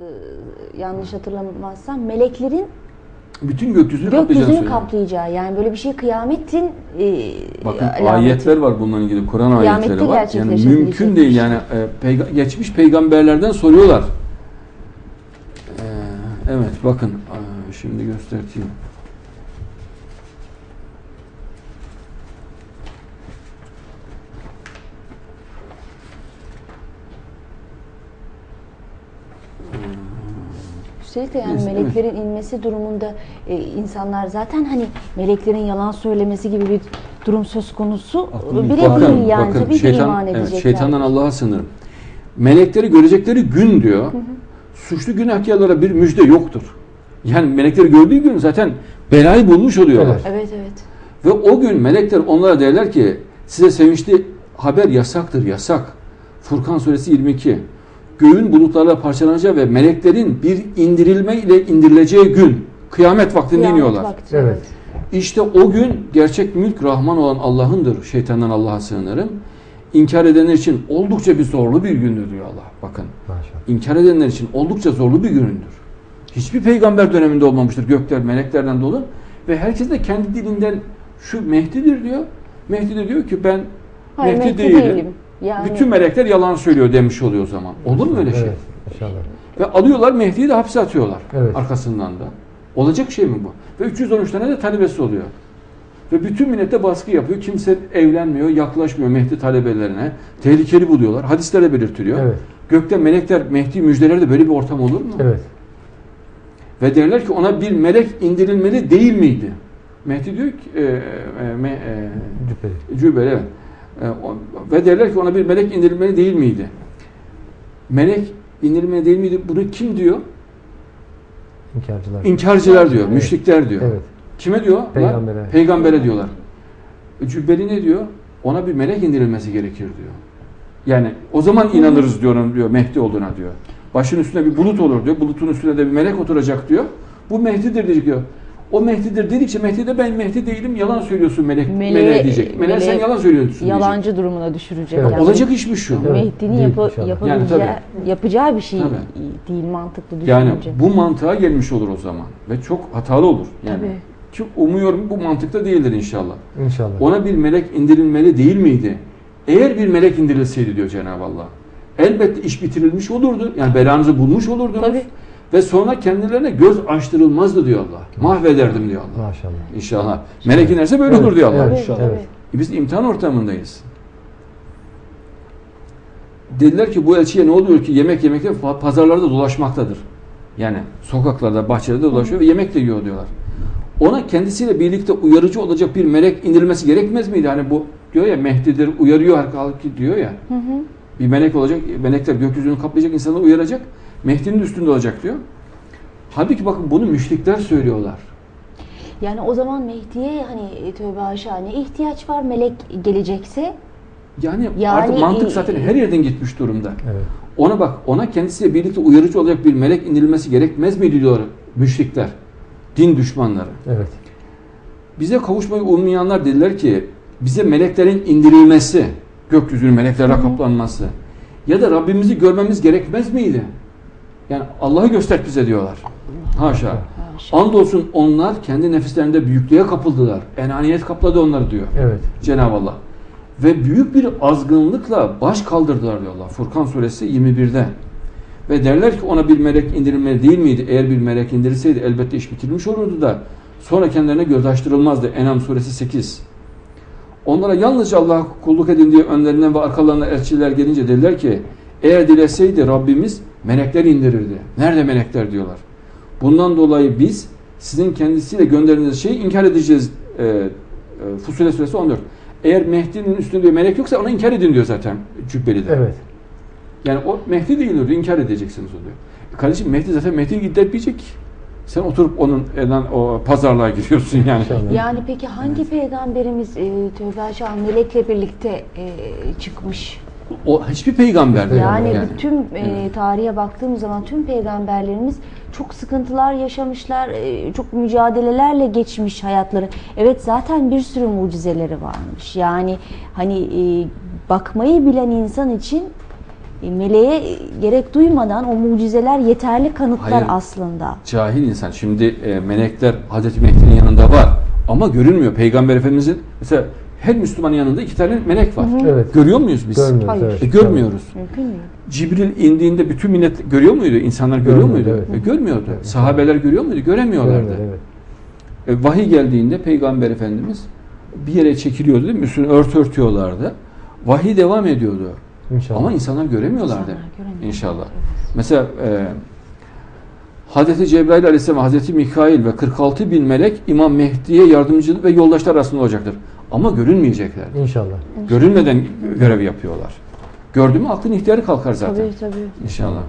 e, yanlış hatırlamazsam meleklerin Bütün gökyüzünü, gökyüzünü söylüyor. kaplayacağı yani böyle bir şey kıyametin e, Bakın alameti. ayetler var bununla ilgili. Kur'an ayetleri var. Yani mümkün değil şey. yani e, peyga- geçmiş peygamberlerden soruyorlar. Ee, evet bakın Aa, şimdi göstereyim. Üstelik de yani meleklerin inmesi durumunda e, insanlar zaten hani meleklerin yalan söylemesi gibi bir durum söz konusu Aklım bile değil yani bakın tabii ki şeytan, iman evet, edecekler. şeytandan Allah'a sınırım. Melekleri görecekleri gün diyor. Suçlu günahkarlara bir müjde yoktur. Yani melekleri gördüğü gün zaten belayı bulmuş oluyorlar. Evet. Evet evet. Ve o gün melekler onlara derler ki size sevinçli haber yasaktır yasak. Furkan suresi 22. Göğün bulutlarla parçalanacağı ve meleklerin bir indirilme ile indirileceği gün. Kıyamet vaktinde Kıyamet iniyorlar. vakti, Evet. İşte o gün gerçek mülk Rahman olan Allah'ındır. Şeytandan Allah'a sığınırım. İnkar edenler için oldukça bir zorlu bir gündür diyor Allah. Bakın. Maşallah. İnkar edenler için oldukça zorlu bir gündür. Hiçbir peygamber döneminde olmamıştır gökler meleklerden dolu ve herkes de kendi dilinden şu Mehdi'dir diyor. Mehdi de diyor ki ben Hayır, Mehdi Mehdi değilim. değilim. Yani Bütün melekler yalan söylüyor demiş oluyor o zaman. Olur mu öyle şey? Evet. İnşallah. Ve alıyorlar Mehdi'yi de hapse atıyorlar. Evet. Arkasından da. Olacak şey mi bu? Ve 313 tane de talebesi oluyor. Ve bütün millete baskı yapıyor. Kimse evlenmiyor, yaklaşmıyor Mehdi talebelerine. Tehlikeli buluyorlar. Hadislere belirtiliyor. Evet. Gökte melekler Mehdi müjdeler de böyle bir ortam olur mu? Evet. Ve derler ki ona bir melek indirilmeli değil miydi? Mehdi diyor ki e, e, me, e, Cübbeli. Cübbeli evet. E, ve derler ki ona bir melek indirilmeli değil miydi? Melek indirilmeli değil miydi? Bunu kim diyor? İnkarcılar. İnkarcılar diyor, Evet. müşrikler diyor. Evet. Kime diyor? Lan, Peygambere. Peygambere diyorlar. E, Cübbeli ne diyor? Ona bir melek indirilmesi gerekir diyor. Yani o zaman inanırız diyor, onun diyor Mehdi olduğuna diyor. Başın üstüne bir bulut olur diyor. Bulutun üstüne de bir melek oturacak diyor. Bu Mehdi'dir diyor. O Mehdi'dir dedikçe Mehdi de ben Mehdi değilim yalan söylüyorsun melek Meleğe- meleğe diyecek. Meleğe sen yalan söylüyorsun diyecek. yalancı durumuna düşürecek. Evet. yani. Olacak iş mi şu? Evet. Mehdi'nin yapabileceği, Yani yapacağı bir şey Tabii. değil mantıklı Yani düşününce. bu mantığa gelmiş olur o zaman. Ve çok hatalı olur. Yani. Tabii. Ki umuyorum bu mantıkta değildir inşallah. İnşallah. Ona bir melek indirilmeli değil miydi? Eğer bir melek indirilseydi diyor Cenab-ı Allah. Elbette iş bitirilmiş olurdu. Yani belanızı bulmuş olurdunuz. Tabii. Ve sonra kendilerine göz açtırılmazdı diyor Allah. Mahvederdim diyor Allah. Maşallah. İnşallah. Melek inerse böyle Evet, olur diyor Allah. evet. Tabii, tabii. E Biz imtihan ortamındayız. Dediler ki bu elçiye ne oluyor ki yemek yemekte pazarlarda dolaşmaktadır. Yani sokaklarda, bahçelerde dolaşıyor ve yemek de yiyor diyorlar. Ona kendisiyle birlikte uyarıcı olacak bir melek indirilmesi gerekmez miydi? Hani bu diyor ya Mehdi'dir, uyarıyor halkı diyor ya. Hı hı. Bir melek olacak, melekler gökyüzünü kaplayacak, insanları uyaracak. Mehdi'nin üstünde olacak diyor. Halbuki bakın bunu müşrikler söylüyorlar. Yani o zaman Mehdi'ye hani tövbe haşa ne ihtiyaç var melek gelecekse Yani, Yani, artık mantık zaten her yerden gitmiş durumda. Evet. Ona bak, ona kendisiyle birlikte uyarıcı olacak bir melek indirilmesi gerekmez miydi diyor müşrikler, din düşmanları. Evet. Bize kavuşmayı ummayanlar dediler ki, bize meleklerin indirilmesi, gökyüzünün meleklerle kaplanması ya da Rabbimizi görmemiz gerekmez miydi? Yani Allah'ı göster bize diyorlar. Haşa. Andolsun onlar kendi nefislerinde büyüklüğe kapıldılar. Enaniyet kapladı onları diyor. Evet. Cenab-ı Allah. Ve büyük bir azgınlıkla baş kaldırdılar diyor Allah. Furkan suresi 21'de. Ve derler ki ona bir melek indirilmeli değil miydi? Eğer bir melek indirilseydi elbette iş bitirilmiş olurdu da sonra kendilerine göz açtırılmazdı. Enam suresi 8. Onlara yalnızca Allah'a kulluk edin diye önlerinden ve arkalarına elçiler gelince dediler ki eğer dileseydi Rabbimiz melekler indirirdi. Nerede melekler diyorlar. Bundan dolayı biz sizin kendisiyle gönderdiğiniz şeyi inkar edeceğiz. E, e, Fusule suresi 14. Eğer Mehdi'nin üstünde bir melek yoksa onu inkar edin diyor zaten Cübbeli'de. Evet. Yani o Mehdi değildir diyor, inkar edeceksiniz o diyor. E kardeşim Mehdi zaten Mehdi'yi iddia etmeyecek. Sen oturup onun elinden o pazarlığa giriyorsun yani. Yani peki hangi peygamberimiz e, tövbe haşa melekle birlikte e, çıkmış? O hiçbir peygamber değil. Yani, yani. bütün e, tarihe baktığımız zaman tüm peygamberlerimiz çok sıkıntılar yaşamışlar, e, çok mücadelelerle geçmiş hayatları. Evet zaten bir sürü mucizeleri varmış. Yani hani e, bakmayı bilen insan için e, meleğe gerek duymadan o mucizeler yeterli kanıtlar Hayır. aslında. Cahil insan. Şimdi e, melekler Hazreti Mehdi'nin yanında var. Ama görünmüyor. Peygamber Efendimizin mesela her Müslümanın yanında iki tane melek var. Evet. Görüyor muyuz biz? Görmüyoruz. Hayır. Evet. E, görmüyoruz. Mümkün. Cibril indiğinde bütün millet görüyor muydu? İnsanlar görüyor Görmüyordu, muydu? evet. E, görmüyordu. Evet. Sahabeler görüyor muydu? Göremiyorlardı. Görmüyoruz, evet. E, vahiy geldiğinde Peygamber Efendimiz bir yere çekiliyordu değil mi? Üstünü ört örtüyorlardı. Vahiy devam ediyordu. İnşallah. Ama insanlar göremiyorlardı. İnsanlar göremiyor. İnşallah. Mesela e, Hazreti Cebrail Aleyhisselam, Hazreti Mikail ve 46 bin melek İmam Mehdi'ye yardımcı ve yoldaşlar arasında olacaktır. Ama görünmeyecekler. İnşallah. Görünmeden görev yapıyorlar. Gördü mü aklın ihtiyarı kalkar zaten. Tabii tabii. İnşallah.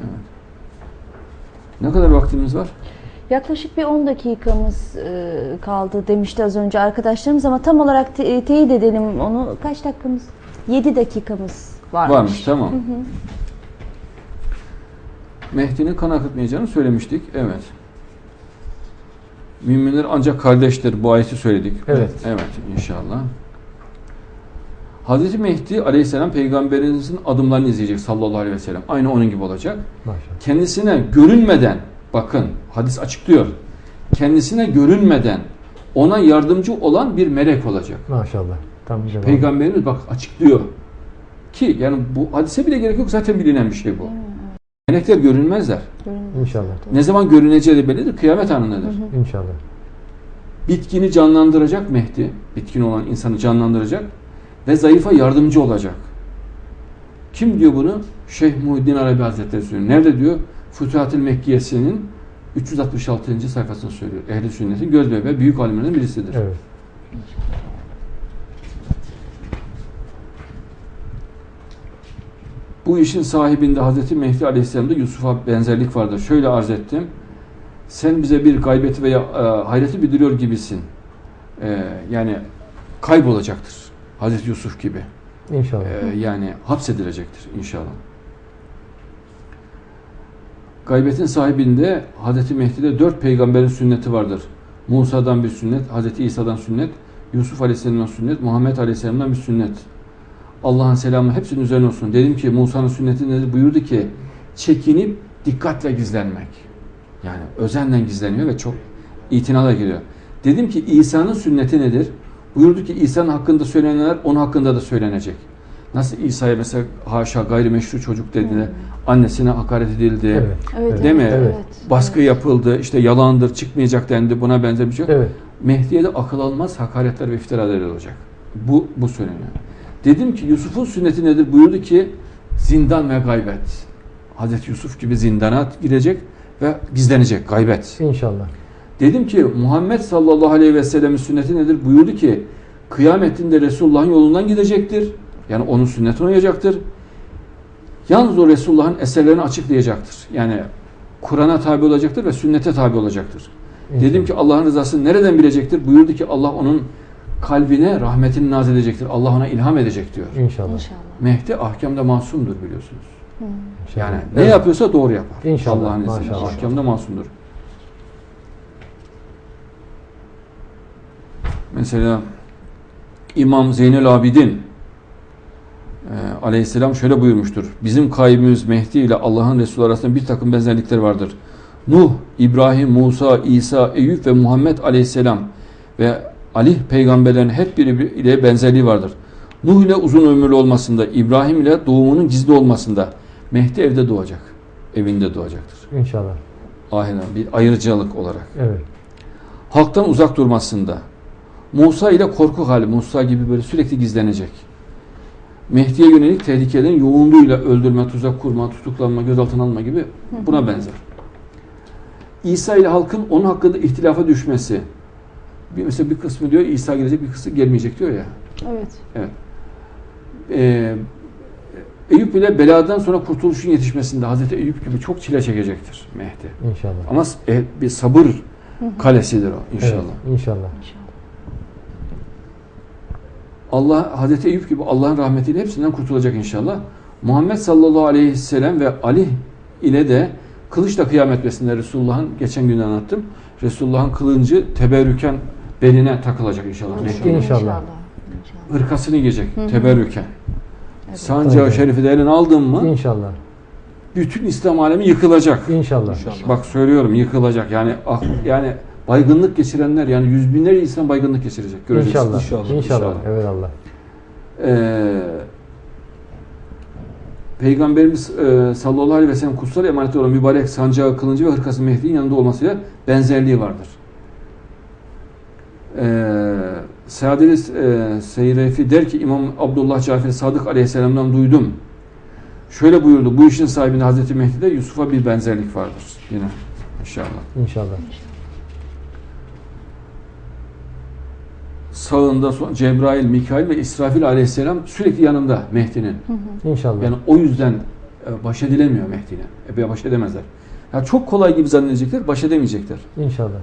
Evet. Ne kadar vaktimiz var? Yaklaşık bir 10 dakikamız e, kaldı demişti az önce arkadaşlarımız ama tam olarak te- teyit edelim onu. Kaç dakikamız? 7 dakikamız varmış. Varmış tamam. Mehdi'nin kan akıtmayacağını söylemiştik. Evet. Müminler ancak kardeştir. Bu ayeti söyledik. Evet. Evet inşallah. Hazreti Mehdi aleyhisselam peygamberimizin adımlarını izleyecek sallallahu aleyhi ve sellem. Aynı onun gibi olacak. Maşallah. Kendisine görünmeden bakın hadis açıklıyor. Kendisine görünmeden ona yardımcı olan bir melek olacak. Maşallah. Tam. Peygamberimiz bak açıklıyor. Ki yani bu hadise bile gerek yok zaten bilinen bir şey bu. Melekler görünmezler. İnşallah. Ne zaman görüneceği de bellidir. Kıyamet anındadır. İnşallah. Bitkini canlandıracak Mehdi. Bitkin olan insanı canlandıracak. Ve zayıfa yardımcı olacak. Kim diyor bunu? Şeyh Muhiddin Arabi Hazretleri söylüyor. Nerede diyor? Fütuhat-ül Mekkiyesi'nin 366. sayfasını söylüyor. Ehli sünnetin göz bebeği büyük alimlerden birisidir. Evet. Bu işin sahibinde Hazreti Mehdi Aleyhisselam'da Yusuf'a benzerlik vardır. Şöyle arz ettim. Sen bize bir gaybeti veya e, hayreti bildiriyor gibisin. E, yani kaybolacaktır. Hazreti Yusuf gibi. İnşallah. E, yani hapsedilecektir inşallah. Gaybetin sahibinde Hazreti Mehdi'de dört peygamberin sünneti vardır. Musa'dan bir sünnet, Hazreti İsa'dan sünnet, Yusuf Aleyhisselam'dan sünnet, Muhammed Aleyhisselam'dan bir sünnet. Allah'ın selamı hepsinin üzerine olsun. Dedim ki Musa'nın sünneti nedir? Buyurdu ki çekinip dikkatle gizlenmek. Yani özenle gizleniyor ve çok itinala giriyor. Dedim ki İsa'nın sünneti nedir? Buyurdu ki İsa'nın hakkında söylenenler onun hakkında da söylenecek. Nasıl İsa'ya mesela haşa gayrimeşru çocuk dediler. Annesine hakaret edildi. Evet. Evet, Değil mi? Evet. Baskı yapıldı. işte yalandır, çıkmayacak dendi. Buna benzer bir şey. Evet. Mehdi'ye de akıl almaz hakaretler ve iftiralar olacak. Bu, bu söyleniyor. Dedim ki Yusuf'un sünneti nedir? Buyurdu ki zindan ve gaybet. Hazreti Yusuf gibi zindana girecek ve gizlenecek gaybet. İnşallah. Dedim ki Muhammed sallallahu aleyhi ve sellemin sünneti nedir? Buyurdu ki kıyametinde Resulullah'ın yolundan gidecektir. Yani onun sünnetine uyacaktır. Yalnız o Resulullah'ın eserlerini açıklayacaktır. Yani Kur'an'a tabi olacaktır ve sünnete tabi olacaktır. İnşallah. Dedim ki Allah'ın rızasını nereden bilecektir? Buyurdu ki Allah onun kalbine rahmetini naz edecektir. Allah ona ilham edecek diyor. İnşallah. İnşallah. Mehdi ahkamda masumdur biliyorsunuz. İnşallah. Yani ne Evet. yapıyorsa doğru yapar. İnşallah, Allah'ın izniyle. Ahkamda masumdur. Mesela İmam Zeynel Abidin e, aleyhisselam şöyle buyurmuştur. Bizim kaybimiz Mehdi ile Allah'ın Resulü arasında bir takım benzerlikler vardır. Nuh, İbrahim, Musa, İsa, Eyüp ve Muhammed aleyhisselam ve Ali peygamberlerin hep biri ile benzerliği vardır. Nuh ile uzun ömürlü olmasında, İbrahim ile doğumunun gizli olmasında, Mehdi evde doğacak. Evinde doğacaktır. İnşallah. Ahiren bir ayrıcalık olarak. Evet. Halktan uzak durmasında. Musa ile korku hali. Musa gibi böyle sürekli gizlenecek. Mehdi'ye yönelik tehlikelerin yoğunluğuyla öldürme, tuzak kurma, tutuklanma, gözaltına alma gibi buna benzer. İsa ile halkın onun hakkında ihtilafa düşmesi. Bir, mesela bir kısmı diyor İsa gelecek, bir kısmı gelmeyecek diyor ya. Evet. Ee, Eyüp ile beladan sonra kurtuluşun yetişmesinde Hazreti Eyüp gibi çok çile çekecektir Mehdi. İnşallah. Ama e, bir sabır kalesidir o inşallah. Evet. İnşallah. İnşallah. Allah Hazreti Eyüp gibi Allah'ın rahmetiyle hepsinden kurtulacak inşallah. Muhammed sallallahu aleyhi ve sellem ve Ali ile de kılıçla kıyamet besinde Resulullah'ın geçen gün anlattım. Resulullah'ın kılıncı teberrüken beline takılacak inşallah. İnşallah. İnşallah. İnşallah. Hırkasını giyecek hı. teberrüken. Evet. Sancağı şerifi de eline aldın mı İnşallah. bütün İslam alemi yıkılacak. İnşallah. İnşallah. Bak söylüyorum yıkılacak. Yani ah, yani baygınlık geçirenler yani yüz binlerce insan baygınlık geçirecek. Göreceğiz. İnşallah. İnşallah. İnşallah. İnşallah. Evet Allah. Ee, Peygamberimiz e, sallallahu aleyhi ve sellem kutsal emanet olan mübarek sancağı, kılıncı ve hırkası Mehdi'nin yanında olmasıyla benzerliği vardır. Ee, Sadeli e, Seyrefi der ki İmam Abdullah Cafer Sadık aleyhisselamdan duydum. Şöyle buyurdu. Bu işin sahibinde Hazreti Mehdi'de Yusuf'a bir benzerlik vardır. Yine inşallah. İnşallah. Sağında son- Cebrail, Mikail ve İsrafil aleyhisselam sürekli yanında Mehdi'nin. İnşallah. Yani o yüzden e, baş edilemiyor Mehdi'yle. E, baş edemezler. Ya çok kolay gibi zannedecekler, baş edemeyecekler. İnşallah.